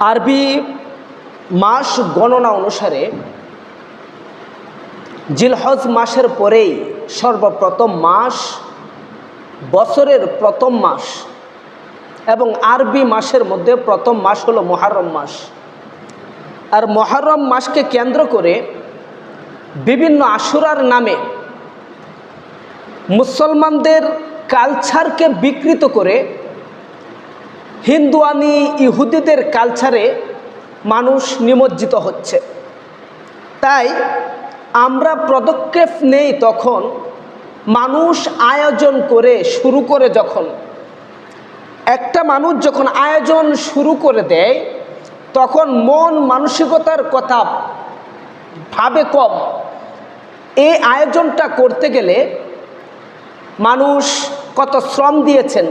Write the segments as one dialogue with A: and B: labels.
A: আরবি মাস গণনা অনুসারে জিলহজ মাসের পরেই সর্বপ্রথম মাস, বছরের প্রথম মাস এবং আরবি মাসের মধ্যে প্রথম মাস হলো মহারম মাস। আর মহারম মাসকে কেন্দ্র করে বিভিন্ন আশুরার নামে মুসলমানদের কালচারকে বিকৃত করে হিন্দুয়ানি ইহুদিদের কালচারে মানুষ নিমজ্জিত হচ্ছে। তাই আমরা পদক্ষেপ নেই তখন মানুষ আয়োজন করে শুরু করে যখন। একটা মানুষ যখন আয়োজন শুরু করে দেয়, তখন মন মানসিকতার কথা ভাবে কম। এই আয়োজনটা করতে গেলে মানুষ কত শ্রম দিয়েছেন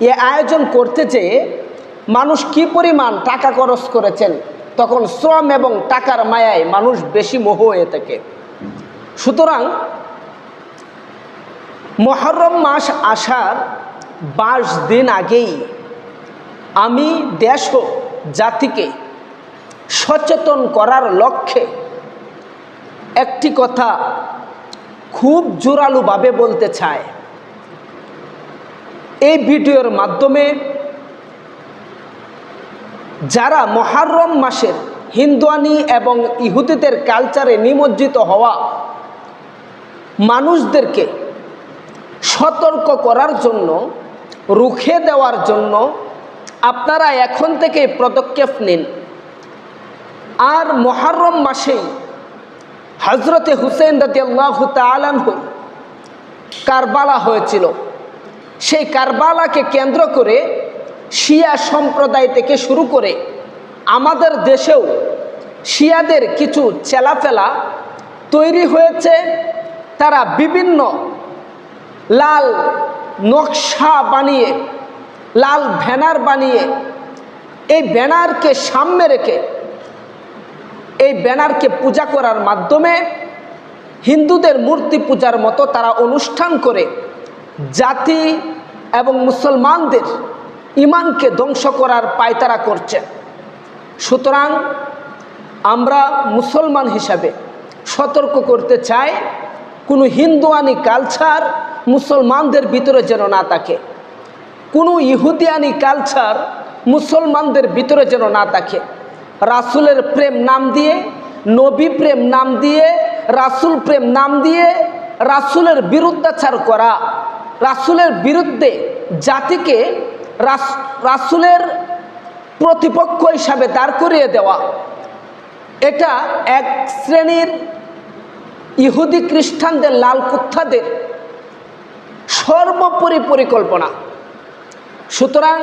A: এ আয়োজন করতে চেয়ে মানুষ কি পরিমাণ টাকা খরচ করেছেন? তখন শ্রম এবং টাকার মায়ায় মানুষ বেশি মোহ হয়ে থাকে। সুতরাং মহরম মাস আসার বাইশ দিন আগেই আমি দেশ ও জাতিকে সচেতন করার লক্ষ্যে একটি কথা খুব জোরালোভাবে বলতে চায় এই ভিডিওর মাধ্যমে যারা মহারম মাসের হিন্দুয়ানি এবং ইহুদিদের কালচারে নিমজ্জিত হওয়া মানুষদেরকে সতর্ক করার জন্য, রুখে দেওয়ার জন্য আপনারা এখন থেকে পদক্ষেপ নিন। আর মহারম মাসেই হজরতে হুসেন রাজিয়াল্লাহ তালানহুর কারবালা হয়েছিল। সেই কারবালাকে কেন্দ্র করে শিয়া সম্প্রদায় থেকে শুরু করে আমাদের দেশেও শিয়াদের কিছু চেলাফেলা তৈরি হয়েছে। তারা বিভিন্ন লাল নকশা বানিয়ে, লাল ব্যানার বানিয়ে, এই ব্যানারকে সামনে রেখে, এই ব্যানারকে পূজা করার মাধ্যমে হিন্দুদের মূর্তি পূজার মতো তারা অনুষ্ঠান করে জাতি এবং মুসলমানদের ইমানকে ধ্বংস করার পায়তারা করছে। সুতরাং আমরা মুসলমান হিসাবে সতর্ক করতে চাই, কোনো হিন্দুয়ানি কালচার মুসলমানদের ভিতরে যেন না থাকে। কোনো ইহুদিয়ানি কালচার মুসলমানদের ভিতরে যেন না থাকে। রাসুলের প্রেম নাম দিয়ে, নবী প্রেম নাম দিয়ে, রাসুল প্রেম নাম দিয়ে, রাসুলের বিরুদ্ধাচার করা। রাসুলের বিরুদ্ধে জাতিকে রাসুলের প্রতিপক্ষ হিসাবে দাঁড় করিয়ে দেওয়া। এটা এক শ্রেণির ইহুদি খ্রিস্টানদের লাল কুত্থাদের সর্বোপরি পরিকল্পনা। সুতরাং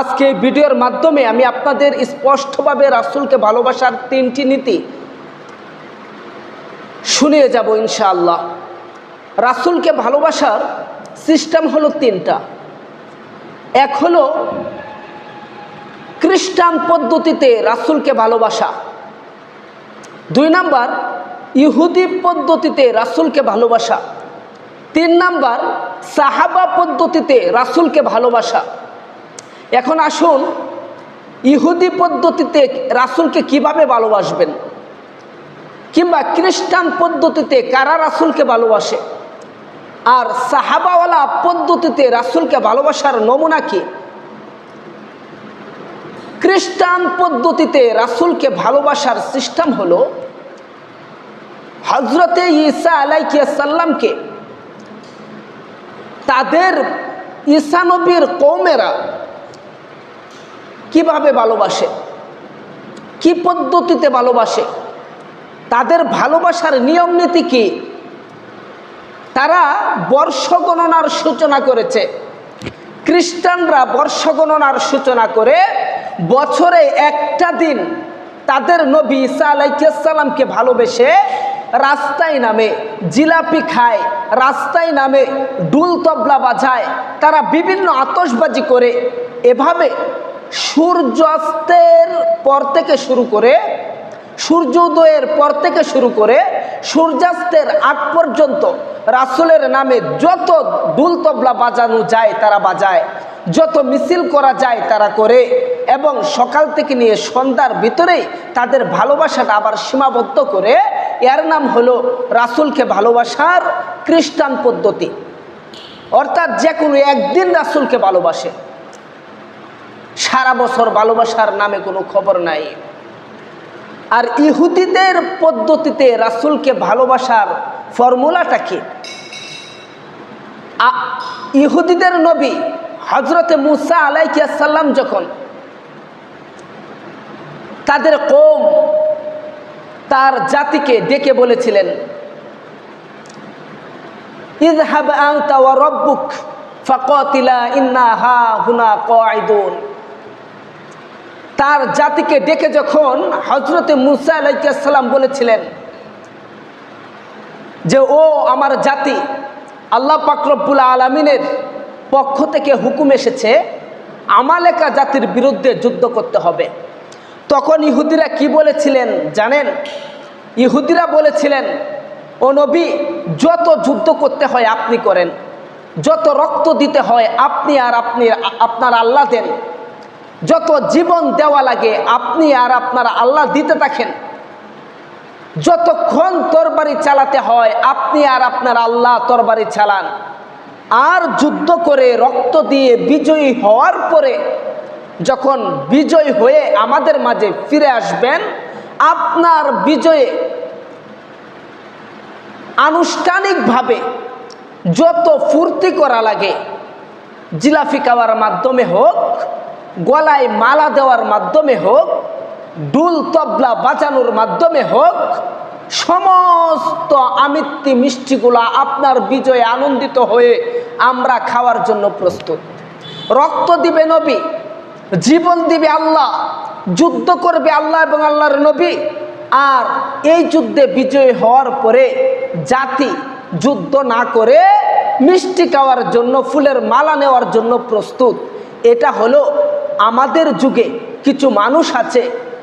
A: আজকে এই ভিডিওর মাধ্যমে আমি আপনাদের স্পষ্টভাবে রাসুলকে ভালোবাসার তিনটি নীতি শুনিয়ে যাব ইনশাআল্লাহ। রাসুলকে ভালোবাসার সিস্টেম হলো তিনটা। এক হলো খ্রিস্টান পদ্ধতিতে রাসুলকে ভালোবাসা। দুই নাম্বার, ইহুদি পদ্ধতিতে রাসুলকে ভালোবাসা। তিন নাম্বার, সাহাবা পদ্ধতিতে রাসুলকে ভালোবাসা। এখন আসুন, ইহুদি পদ্ধতিতে রাসুলকে কীভাবে ভালোবাসবেন? কিংবা খ্রিস্টান পদ্ধতিতে কারা রাসুলকে ভালোবাসে? আর সাহাবাওয়ালা পদ্ধতিতে রাসুলকে ভালোবাসার নমুনা কি? খ্রিস্টান পদ্ধতিতে রাসুলকে ভালোবাসার সিস্টেম হল হজরতে ঈসা আলাইসাল্লামকে তাদের ঈসানবীর কৌমেরা কীভাবে ভালোবাসে? কি পদ্ধতিতে ভালোবাসে? তাদের ভালোবাসার নিয়ম নীতি কি? তারা বর্ষ গণনার সূচনা করেছে। খ্রিস্টানরা বর্ষ গণনার সূচনা করে বছরে একটা দিন তাদের নবী ঈসা আলাইসাল্লামকে ভালোবেসে রাস্তায় নামে জিলাপি খায়, রাস্তায় নামে ডুল তবলা বাজায়, তারা বিভিন্ন আতসবাজি করে। এভাবে সূর্যাস্তের পর থেকে শুরু করে সূর্যোদয়ের পর থেকে শুরু করে সূর্যাস্তের আগ পর্যন্ত রাসুলের নামে যত দুল তবলা বাজানো যায়, তারা বাজায়। যত মিছিল করা যায়, তারা করে। এবং সকাল থেকে নিয়ে সন্ধ্যার ভিতরেই তাদের ভালোবাসাটা আবার সীমাবদ্ধ করে। এর নাম হলো রাসুলকে ভালোবাসার খ্রিস্টান পদ্ধতি। অর্থাৎ যে কোনো একদিন রাসুলকে ভালোবাসে। সারা বছর ভালোবাসার নামে কোনো খবর নাই। আর ইহুদিদের পদ্ধতিতে রাসুলকে ভালোবাসার ফর্মুলাটা কি? ইহুদিদের নবী হজরতে মুসা আলাইকিয়াসাল্লাম যখন তাদের কম তার জাতিকে ডেকে বলেছিলেন, ইযহাব আনতা ওয়া রাব্বুক ফাকাতিলা ইন্না হা হুনা কাঈদুন। তার জাতিকে ডেকে যখন হজরতে মুসা আলাইসাল্লাম বলেছিলেন যে, ও আমার জাতি, আল্লাহ পাকরব্বুল আলমিনের পক্ষ থেকে হুকুম এসেছে, আমালেকা জাতির বিরুদ্ধে যুদ্ধ করতে হবে। তখন ইহুদিরা কি বলেছিলেন জানেন? ইহুদিরা বলেছিলেন, ও নবী, যত যুদ্ধ করতে হয় আপনি করেন, যত রক্ত দিতে হয় আপনি আর আপনি, আপনার আল্লাহ দেন। যত জীবন দেওয়া লাগে, আপনি আর আপনার আল্লাহ দিতে থাকেন। যতক্ষণ তরবারি চালাতে হয়, আপনি আর আপনার আল্লাহ তরবারি চালান। আর যুদ্ধ করে রক্ত দিয়ে বিজয়ী হওয়ার পরে যখন বিজয় হয়ে আমাদের মাঝে ফিরে আসবেন, আপনার বিজয়ে আনুষ্ঠানিকভাবে যত ফুর্তি করা লাগে, জিলাফি খাওয়ার মাধ্যমে হোক গলায় মালা দেওয়ার মাধ্যমে হোক, ডুল তবলা বাজানোর মাধ্যমে হোক, সমস্ত আমিত্তি মিষ্টিগুলা আপনার বিজয়ে আনন্দিত হয়ে আমরা খাওয়ার জন্য প্রস্তুত। রক্ত দিবে নবী, জীবন দিবে আল্লাহ, যুদ্ধ করবে আল্লাহ এবং আল্লাহর নবী, আর এই যুদ্ধে বিজয়ী হওয়ার পরে জাতি যুদ্ধ না করে মিষ্টি খাওয়ার জন্য, ফুলের মালা নেওয়ার জন্য প্রস্তুত। এটা হলো আমাদের যুগে কিছু মানুষ আছে,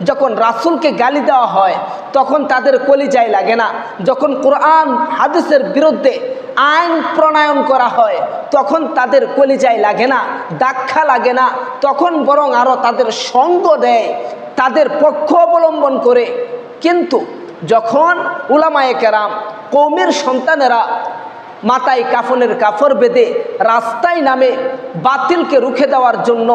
A: যখন রাসুলকে গালি দেওয়া হয়, তখন তাদের কলিজায় লাগে না। যখন কোরআন, হাদিসের বিরুদ্ধে আইন প্রণয়ন করা হয়, তখন তাদের কলিজায় লাগে না দাক্ষা লাগে না। তখন বরং আরও তাদের সঙ্গ দেয়, তাদের পক্ষ অবলম্বন করে। কিন্তু যখন উলামায়ে কেরাম কৌমের সন্তানেরা মাথায় কাফনের কাফর বেঁধে রাস্তায় নামে, বাতিলকে রুখে দেওয়ার জন্য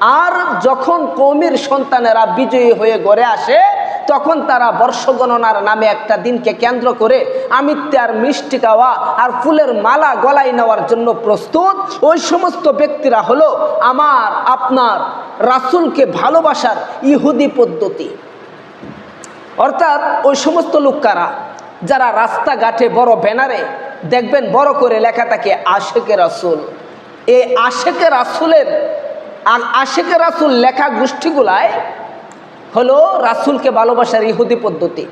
A: আর যখন কৌমির সন্তানেরা বিজয়ী হয়ে গড়ে আসে, তখন তারা বর্ষগণনার নামে একটা দিনকে কেন্দ্র করে আমিত্বে আর মিষ্টি খাওয়া আর ফুলের মালা গলায় নেওয়ার জন্য প্রস্তুত। ওই সমস্ত ব্যক্তিরা হলো আমার, আপনার, রাসুলকে ভালোবাসার ইহুদি পদ্ধতি। অর্থাৎ ওই সমস্ত লোকারা যারা রাস্তাঘাটে বড় ব্যানারে দেখবেন বড় করে লেখা থাকে, আশেকে রাসুল। এই আশেকে রাসুলের আ- আশেকে রাসুল লেখা গোষ্ঠীগুলায় হলো রাসুলকে ভালোবাসার ইহুদি পদ্ধতি।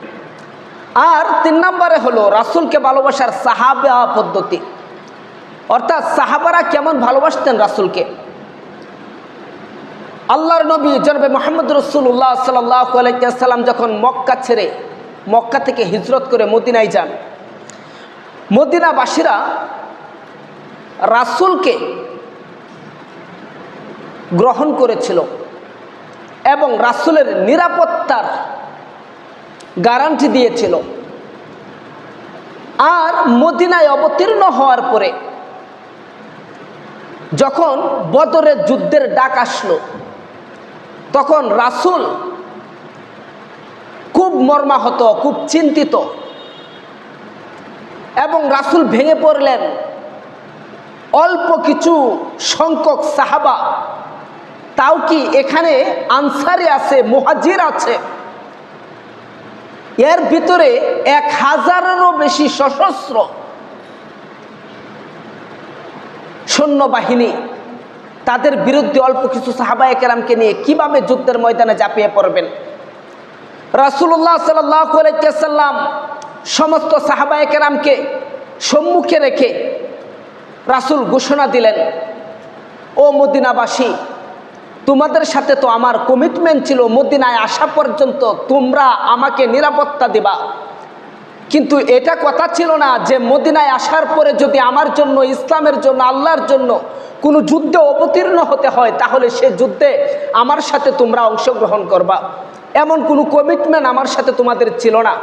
A: আর তিন নম্বরে হলো রাসুলকে ভালোবাসার সাহাবা পদ্ধতি। অর্থাৎ সাহাবারা কেমন ভালোবাসতেন রাসুলকে? আল্লাহর নবী জনবে মোহাম্মদ রসুল্লাহ সাল্লাম যখন মক্কা ছেড়ে মক্কা থেকে হিজরত করে মদিনায় যান, মদিনাবাসীরা রাসুলকে গ্রহণ করেছিল এবং রাসুলের নিরাপত্তার গ্যারান্টি দিয়েছিল। আর মদিনায় অবতীর্ণ হওয়ার পরে যখন বদরের যুদ্ধের ডাক আসলো, তখন রাসুল খুব মর্মাহত, খুব চিন্তিত এবং রাসুল ভেঙে পড়লেন। অল্প কিছু সংখ্যক সাহাবা তাও কি এখানে আনসারে আছে, মুহাজির আছে? এর ভিতরে এক হাজারেরও বেশি সশস্ত্র সৈন্যবাহিনী তাদের বিরুদ্ধে অল্প কিছু সাহাবায় কেরামকে নিয়ে কীভাবে যুদ্ধের ময়দানে ঝাঁপিয়ে পড়বেন? রাসুল্লাহ সাল্লাম সমস্ত সাহাবায় কেরামকে সম্মুখে রেখে রাসুল ঘোষণা দিলেন, ও মদিনাবাসী তোমাদের সাথে তো আমার কমিটমেন্ট ছিল মদিনায় আসা পর্যন্ত তোমরা আমাকে নিরাপত্তা দিবা। কিন্তু এটা কথা ছিল না যে মদিনায় আসার পরে যদি আমার জন্য, ইসলামের জন্য, আল্লাহর জন্য কোনো যুদ্ধে অবতীর্ণ হতে হয়, তাহলে সে যুদ্ধে আমার সাথে তোমরা অংশগ্রহণ করবা। এমন কোনো কমিটমেন্ট আমার সাথে তোমাদের ছিল না।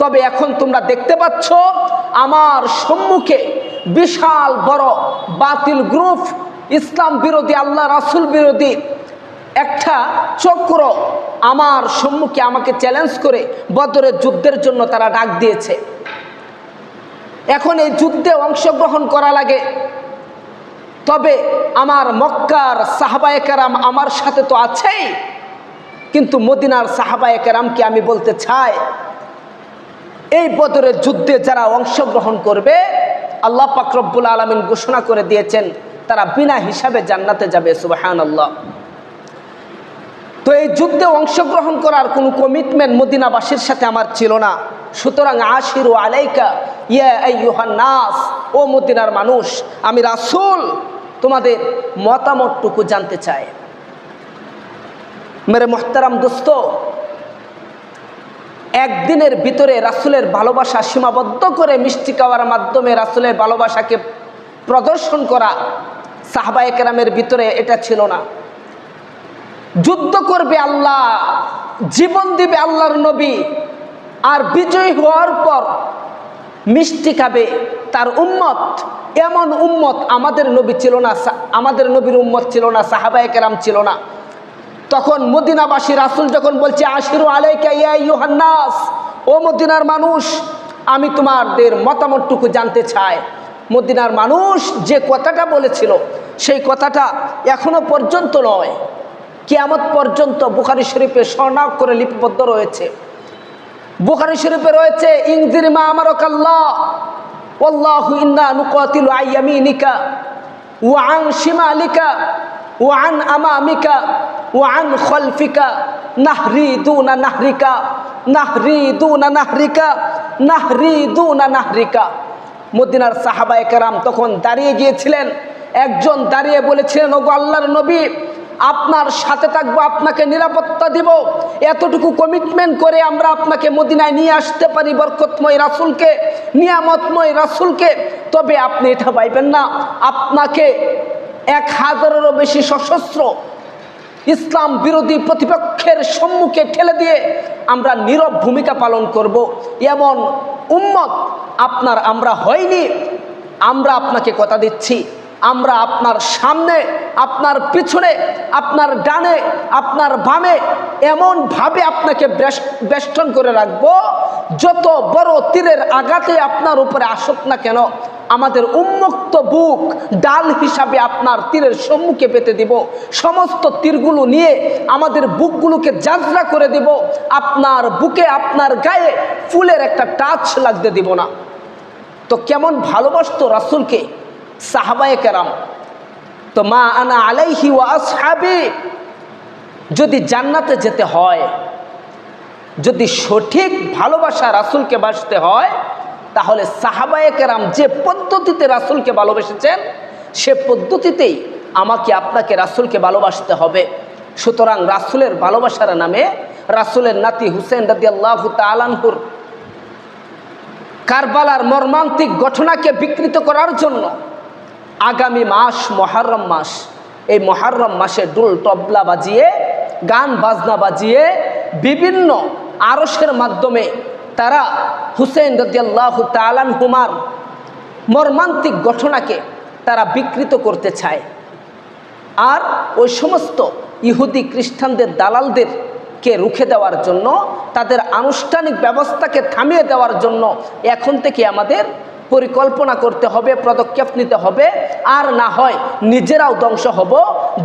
A: তবে এখন তোমরা দেখতে পাচ্ছ, আমার সম্মুখে বিশাল বড় বাতিল গ্রুপ ইসলাম বিরোধী, আল্লাহ রাসুল বিরোধী একটা চক্র আমার সম্মুখে আমাকে চ্যালেঞ্জ করে বদরের যুদ্ধের জন্য তারা ডাক দিয়েছে। এখন এই যুদ্ধে অংশগ্রহণ করা লাগে। তবে আমার মক্কার সাহাবায়ে কেরাম আমার সাথে তো আছেই, কিন্তু মদিনার সাহাবায়ে কেরামকে আমি বলতে চাই, এই বদরের যুদ্ধে যারা অংশগ্রহণ করবে, আল্লাহ পাকরব্বুল আলমিন ঘোষণা করে দিয়েছেন তারা বিনা হিসাবে জান্নাতে যাবে সুবাহান আল্লাহ তো এই যুদ্ধে অংশগ্রহণ করার কোনো কমিটমেন্ট মদিনাবাসীর সাথে আমার ছিল না। সুতরাং আশিরু আলাইকা, ইয়া আইয়ুহান নাস, ও মদিনার মানুষ, আমি রাসূল, তোমাদের মতামতটুকু জানতে চাই। মেরে মোহতারাম দোস্ত, একদিনের ভিতরে রাসুলের ভালোবাসা সীমাবদ্ধ করে মিষ্টি খাওয়ার মাধ্যমে রাসুলের ভালোবাসাকে প্রদর্শন করা সাহবায়ে কেরামের ভিতরে এটা ছিল না। যুদ্ধ করবে আল্লাহ, জীবন দিবে আল্লাহর নবী, আর বিজয়ী হওয়ার পর মিষ্টি খাবে তার উম্মত। এমন উম্মত আমাদের নবী ছিল না আমাদের নবীর উম্মত ছিল না, সাহাবায়ে কেরাম ছিল না। তখন মদিনাবাসী রাসুল যখন বলছে, আশিরু আলাইকা ও মদিনার মানুষ, আমি তোমাদের মতামতটুকু জানতে চাই। মদিনার মানুষ যে কথাটা বলেছিল, সেই কথাটা এখনও পর্যন্ত নয়। কেয়ামত পর্যন্ত বুখারি শরীফে স্বর্ণাক করে লিপিবদ্ধ রয়েছে। বুখারি শরীফে রয়েছে, ইংদির মা আমার কাল্লাহ ওল্লাহু ইন্না নুকাতিল আইয়ামিনিকা ওয়াং শিমালিকা ওয়ান আমামিকা ওয়ান খলফিকা, নাহরি দুনা নাহরিকা, নাহরি দু না নাহরিকা, নাহরি দু না নাহরিকা। মদিনার সাহাবায়ে কেরাম তখন দাঁড়িয়ে গিয়েছিলেন। একজন দাঁড়িয়ে বলেছিলেন, ওগো আল্লাহর নবী, আপনার সাথে থাকব, আপনাকে নিরাপত্তা দিব। এতটুকু কমিটমেন্ট করে আমরা আপনাকে মদিনায় নিয়ে আসতে পারি, বরকতময় রাসুলকে, নিয়ামতময় রাসুলকে। তবে আপনি এটা পাইবেন না। আপনাকে এক হাজারেরও বেশি সশস্ত্র ইসলাম বিরোধী প্রতিপক্ষের সম্মুখে ঠেলে দিয়ে আমরা নীরব ভূমিকা পালন করব। এমন উম্মত আপনার, আমরা হয়নি। আমরা আপনাকে কথা দিচ্ছি। আমরা আপনার সামনে, আপনার পিছনে, আপনার ডানে, আপনার বামে এমনভাবে আপনাকে বেষ্টন করে রাখব, যত বড় তীরের আঘাতে আপনার উপরে আসুক না কেন আমাদের উন্মুক্ত বুক ডাল হিসাবে আপনার তীরের সম্মুখে পেতে দিব। সমস্ত তীরগুলো নিয়ে আমাদের বুকগুলোকে যাত্রা করে দিব। আপনার বুকে, আপনার গায়ে ফুলের একটা টাচ লাগতে দিব না। তো কেমন ভালোবাসত রাসুলকে, সাহাবায়ে কেরাম। তো মা আনা আলাইহি ওয়া আসহাবি, যদি জান্নাতে যেতে হয়, যদি সঠিক ভালোবাসা রাসুলকে বাসতে হয় তাহলে সাহাবায়ে কেরাম যে পদ্ধতিতে রাসুলকে ভালোবেসেছেন, সে পদ্ধতিতেই আমাকে আপনাকে রাসুলকে ভালোবাসতে হবে। সুতরাং রাসুলের ভালোবাসার নামে রাসুলের নাতি হুসেন রাদি আল্লাহ তালানহুর কারবালার মর্মান্তিক ঘটনাকে বিকৃত করার জন্য আগামী মাস, মহারম মাস, এই মহারম মাসে ডুল তবলা বাজিয়ে, গান, বাজনা বাজিয়ে বিভিন্ন আরসের মাধ্যমে তারা হুসেন রদিয়াল্লাহ তালান হুমার মর্মান্তিক ঘটনাকে তারা বিকৃত করতে চায়। আর ওই সমস্ত ইহুদি খ্রিস্টানদের দালালদেরকে রুখে দেওয়ার জন্য, তাদের আনুষ্ঠানিক ব্যবস্থাকে থামিয়ে দেওয়ার জন্য এখন থেকে আমাদের পরিকল্পনা করতে হবে, পদক্ষেপ নিতে হবে। আর না হয় নিজেরাও ধ্বংস হব,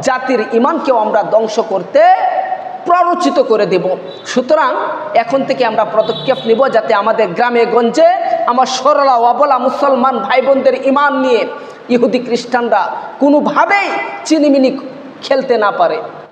A: জাতির ইমানকেও আমরা ধ্বংস করতে প্ররোচিত করে দেব। সুতরাং এখন থেকে আমরা পদক্ষেপ নিব যাতে আমাদের গ্রামে গঞ্জে আমার সরলা অবলা মুসলমান ভাই বোনদের ইমান নিয়ে ইহুদি খ্রিস্টানরা কোনোভাবেই চিনিমিনি খেলতে না পারে।